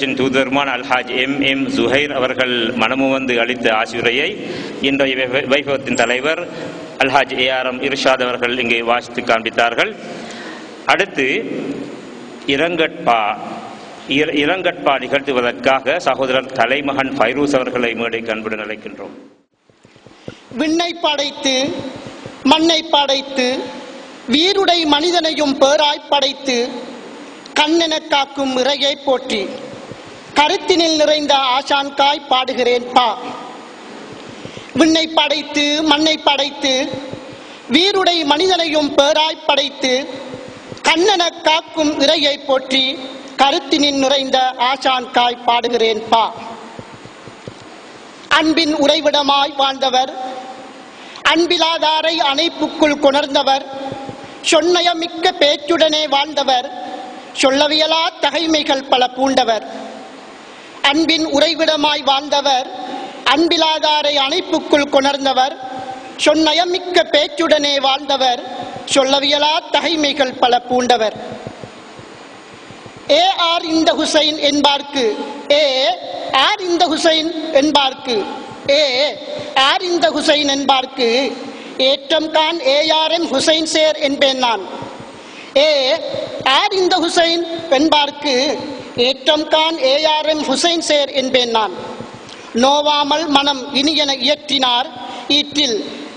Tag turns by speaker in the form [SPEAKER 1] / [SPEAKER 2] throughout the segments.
[SPEAKER 1] தூதர்மான் Alhaj M M Zuhair அவர்கள் மனமுவந்து அளித்த ஆசிரியரை இன்றைய வைபவத்தின் தலைவர் அல்ஹாஜ் ஏஆர்எம் இர்ஷாத் அவர்கள் இங்கே வாசித்து காண்பித்தார்கள். அடுத்து இரங்கட்பா இரங்கட்பா நிகழ்த்துவதற்காக சகோதரர் தலைமகன் ஃபைரூஸ் அவர்களை மேடை அன்புடன் அழைக்கின்றோம்.
[SPEAKER 2] விண்ணை படைத்து மண்ணை படைத்து வீருடை மனிதனையும் பேராய் படைத்து கண்ணென காக்கும் இறையை போற்றி. கருத்தினில் நிறைந்த ஆசான்காய் பாடுகிறேன் பா. விண்ணை படைத்து மண்ணை படைத்து வீருடை மனிதனையும் பேராய் படைத்து கண்ணன காக்கும் இறையை போற்றி கருத்தினின் நிறைந்த ஆசான்காய் பாடுகிறேன் பா. அன்பின் உறைவிடமாய் வாழ்ந்தவர் அன்பிலாதாரை அணைப்புக்குள் கொணர்ந்தவர் சொன்னயமிக்க பேச்சுடனே வாழ்ந்தவர் சொல்லவியலா தகைமைகள் பல பூண்டவர். அன்பின் உறைவிடமாய் வாழ்ந்தவர் அன்பிலாதாரை அணைப்புக்குள் கொணர்ந்தவர் சொன்னயமிக்க பேச்சுடனே வாழ்ந்தவர் சொல்லவியலா தகைமைகள் பல பூண்டவர். ஏ ஆர் இந்த ஹுசைன் என்பார்க்கு ஏ ஆர் இந்த ஹுசைன் என்பார்க்கு ஏ ஆர் இந்த ஹுசைன் என்பார்க்கு ஏற்றம் கான் ஏஆர்எம் ஹுசைன் சேர் என்பேன் நான். ஏ ஆர் இந்த ஹுசைன் என்பார்க்கு ஏற்றம் கான் ஏஆர்எம் ஹுசைன் சேர் என்பேன் நான். நோவாமல் மனம் இனியென இயற்றினார் ஈற்றில்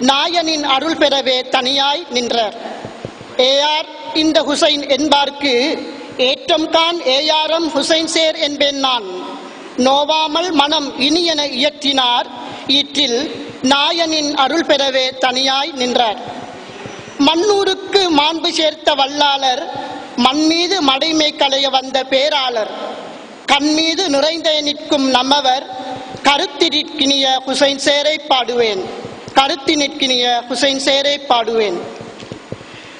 [SPEAKER 2] நாயனின் அருள் பெறவே தனியாய் நின்றார். ஏஆர் இந்த ஹுசைன் என்பார்க்கு ஏற்றம் கான் ஏஆர்எம் ஹுசைன் சேர் என்பேன் நான். நோவாமல் மனம் இனியென இயற்றினார் ஈற்றில் நாயனின் அருள் பெறவே தனியாய் நின்றார். மண்ணூருக்கு மாண்பு சேர்த்த வல்லாளர் மண் மீது மடைமை களைய வந்த பேராளர் கண் மீது நிறைந்தே நிற்கும் நம்மவர் கருத்தினிற்கினிய ஹுசைன் சேரை பாடுவேன் கருத்தி நிற்கினிய ஹுசைன் சேரை பாடுவேன்.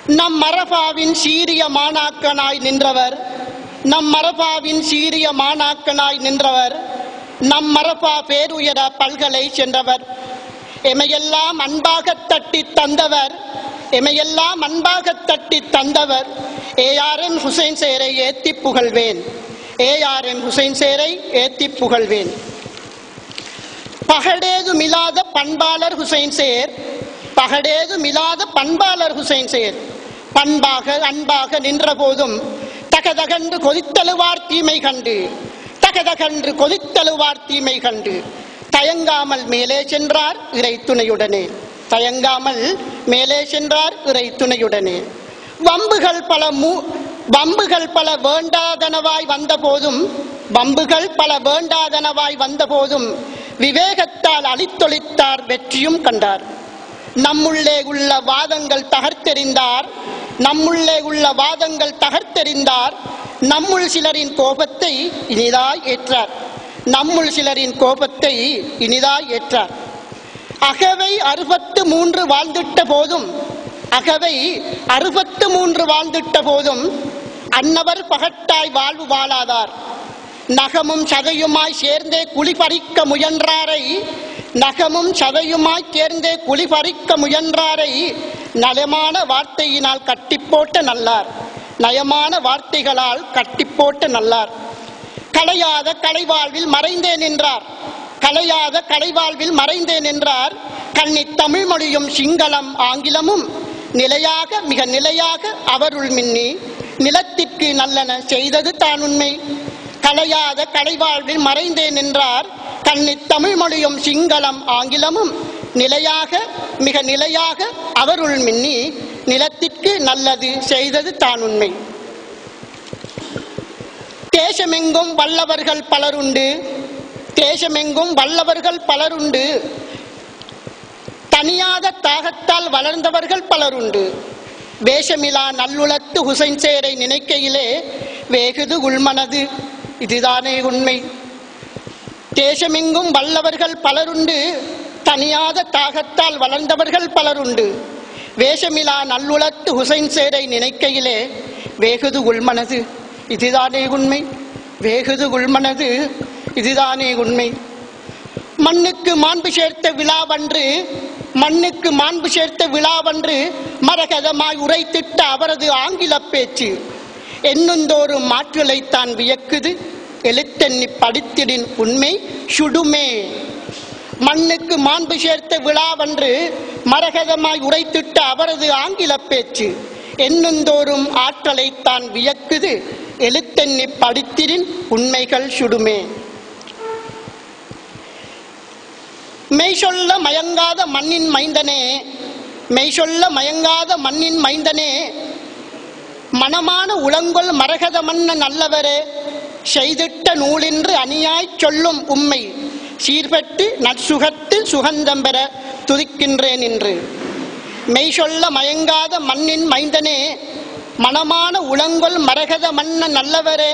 [SPEAKER 2] நம் மரபாவின் சீரிய மாணாக்கனாய் நின்றவர் நம் மரபாவின் சீரிய மாணாக்கனாய் நின்றவர் நம் மரபா பேருயர பல்கலை சென்றவர் எமையெல்லாம் அன்பாக தட்டி தந்தவர் எமையெல்லாம் அன்பாக தட்டி தந்தவர். ஏஆர்எம் ஹுசைன் சேரை ஏத்தி புகழ்வேன். ஏஆர்எம் ஹுசைன் சேரை ஏத்தி புகழ்வேன். பகடேது மிலாத பண்பாளர் ஹுசைன் சேர். பகடேது மிலாத பண்பாளர் ஹுசைன் சேர். பண்பாக அன்பாக நின்ற போதும் தகதகன்று கொதித்தழுவார் தீமை கண்டு. தகதகன்று கொதித்தழுவார் தீமை கண்டு. தயங்காமல் மேலே சென்றார் இறை துணையுடனே தயங்காமல் மேலே சென்றார் இறை துணையுடனே. வம்புகள் பல மூ வம்புகள் பல வேண்டாதனவாய் வந்த போதும் வம்புகள் பல வேண்டாதனவாய் வந்த போதும் விவேகத்தால் அழித்தொழித்தார் வெற்றியும் கண்டார். நம்முள்ளே உள்ள வாதங்கள் தகர்த்தெறிந்தார் நம்முள்ளே உள்ள வாதங்கள் தகர்த்தெறிந்தார் நம்முள் சிலரின் கோபத்தை இனிதாய் ஏற்றார். நம்முள் சிலரின் கோபத்தை இனிதாய் ஏற்றார். அகவை அறுபத்து மூன்று வாழ்ந்திட்ட போதும். அகவை அறுபத்து மூன்று வாழ்ந்திட்ட போதும். அன்னவர் பகட்டாய் வாழ்வு வாழாதார். நகமும் சதையுமாய் சேர்ந்தே குழி பறிக்க முயன்றாரை. நகமும் சதையுமாய் சேர்ந்தே குழி பறிக்க முயன்றாரை. நலமான வார்த்தையினால் கட்டிப்போட்ட நல்லார். நயமான வார்த்தைகளால் கட்டிப்போட்ட நல்லார். கலையாத கலைவாழ்வில் மறைந்தே நின்றார். கலையாத கலைவாழ்வில் மறைந்தே நின்றார் கண்ணி தமிழ் மொழியும் சிங்களம் ஆங்கிலமும். நிலையாக மிக நிலையாக அவருள் மின்னி நிலத்திற்கு நல்லன செய்தது தான் உண்மை. கலையாத கலைவாழ்வில் மறைந்தே நின்றார் கண்ணி தமிழ் மொழியும் சிங்களம் ஆங்கிலமும். நிலையாக மிக நிலையாக அவருள் மின்னி நிலத்திற்கு நல்லது செய்தது தான் உண்மை. தேசமெங்கும் வல்லவர்கள் பலருண்டு. தேசமெங்கும் வல்லவர்கள் பலருண்டு. தனியாத தாகத்தால் வளர்ந்தவர்கள் பலருண்டு. வேஷமிலா நல்லுளத்து ஹுசைன் சேரை நினைக்கையிலே வேகுது உள்மனது. இதுதானே உண்மை. தேசமெங்கும் வல்லவர்கள் பலருண்டு. தனியாத தாகத்தால் வளர்ந்தவர்கள் பலருண்டு. வேஷமிலா நல்லுளத்து ஹுசைன் சேரை நினைக்கையிலே வேகுது உள்மனது. இதுதானே உண்மை. வேகுது உள்மனது. இதுதானே உண்மை. மண்ணுக்கு மாண்பு சேர்த்த விழாவன்று மண்ணுக்கு மாண்பு சேர்த்த விழாவன்று மரகதமாய் உரைத்திட்ட அவரது ஆங்கில பேச்சு எண்ணுந்தோறும் மாற்றலைத்தான் வியக்குது. எழுத்தெண்ணி படித்திடின் உண்மை சுடுமே. மண்ணுக்கு மாண்பு சேர்த்த விழாவன்று மரகதமாய் உரைத்திட்ட அவரது ஆங்கில பேச்சு எண்ணுந்தோறும் ஆற்றலை தான் வியக்குது. எழுத்தெண்ணி படித்திடின் உண்மைகள் சுடுமே. மெய் சொல்ல மயங்காத மண்ணின் மைந்தனே மெய் சொல்ல மயங்காத மண்ணின் மைந்தனே மனமான உளங்கொள் மரகத மன்ன நல்லவரே செய்திட்ட நூலின்று அணியாய்ச் சொல்லும் உம்மை சீர்பட்டு நற்சுகத்து சுகந்தம் பெற துதிக்கின்றேன் என்று மெய் சொல்ல மயங்காத மண்ணின் மைந்தனே மனமான உளங்கொள் மரகத மன்ன நல்லவரே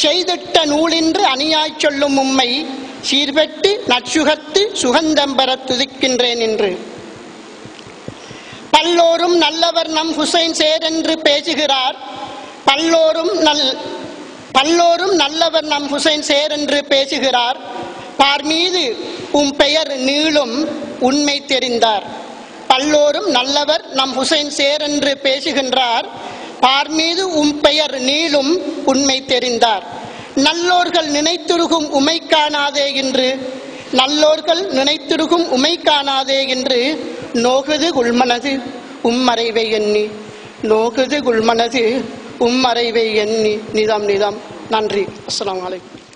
[SPEAKER 2] செய்திட்ட நூலின்று அணியாய் சொல்லும் உம்மை சீர்பெட்டு நற்சுகத்து சுகந்தம் பெற துதிக்கின்றேன் என்று பல்லோரும் நல்லவர் நம் ஹுசைன் சேர் என்று பேசுகிறார். பல்லோரும் நல் பல்லோரும் நல்லவர் நம் ஹுசைன் சேர் என்று பேசுகிறார். பார் மீது உம் பெயர் நீளும் உண்மை தெரிந்தார். பல்லோரும் நல்லவர் நம் ஹுசைன் சேர் என்று பேசுகின்றார். பார் மீது உம் பெயர் நீளும் உண்மை தெரிந்தார். நல்லோர்கள் நினைத்துருகும் உமை காணாதே என்று நல்லோர்கள் நினைத்திருக்கும் உமை காணாதே என்று நோகுது குள்மனது உம்மறைவை எண்ணி நோகுது குள்மனது உம்மறைவை எண்ணி. நிதம் நிதம். நன்றி. அஸ்லாம் வலைக்கம்